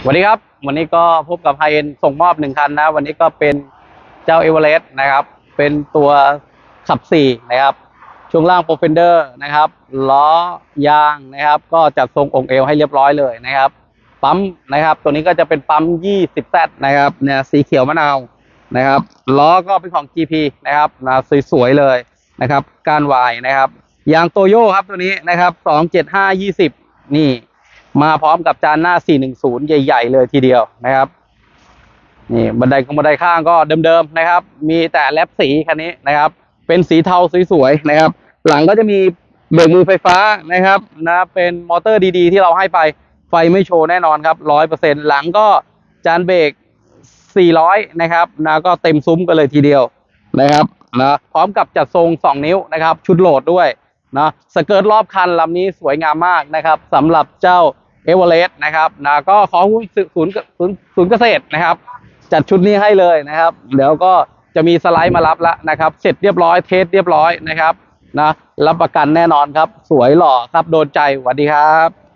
สวัสดีครับ วันนี้ก็พบกับไฮเอ็นส่งมอบหนึ่งคันนะ วันนี้ก็เป็นเจ้าเอเวอเรสต์นะครับ เป็นตัวขับสี่นะครับ ช่วงล่างโปรเฟนเดอร์นะครับล้อยางนะครับ ก็จัดทรงองค์เอวให้เรียบร้อยเลยนะครับปั๊มนะครับ ตัวนี้ก็จะเป็นปั๊ม 20Z นะครับเนี่ยสีเขียวมะนาวนะครับล้อก็เป็นของ GP นะครับนะสวยๆเลยนะครับ กานวายนะครับยางโตโย่ครับตัวนี้นะครับ 275 20 นี่ มาพร้อมกับจานหน้า 410 ใหญ่ ๆ เลยทีเดียวนะครับนี่บันไดของบันไดข้างก็เดิมๆนะครับ มีแต่แลปสีคันนี้นะครับ เป็นสีเทาสวยๆนะครับ หลังก็จะมีเบรกมือไฟฟ้านะครับนะเป็นมอเตอร์ดีๆ ที่เราให้ไปไฟไม่โชว์แน่นอนครับร้อยเปอร์เซ็นหลังก็จานเบรก400 นะครับนะก็เต็มซุ้มกันเลยทีเดียวนะครับนะพร้อมกับจัดทรง 2 นิ้วนะครับ ชุดโหลดด้วยนะสเกิร์ตรอบคันลำนี้สวยงามมากนะครับสำหรับเจ้า เอเวอเรสต์นะครับนะก็ขอศูนย์ศูนย์ศูนย์เกษตรนะครับ จัดชุดนี้ให้เลยนะครับ เดี๋ยวก็จะมีสไลด์มารับแล้วนะครับ เสร็จเรียบร้อยเทสเรียบร้อยนะครับนะรับประกันแน่นอนครับ สวยหล่อครับโดนใจสวัสดีครับ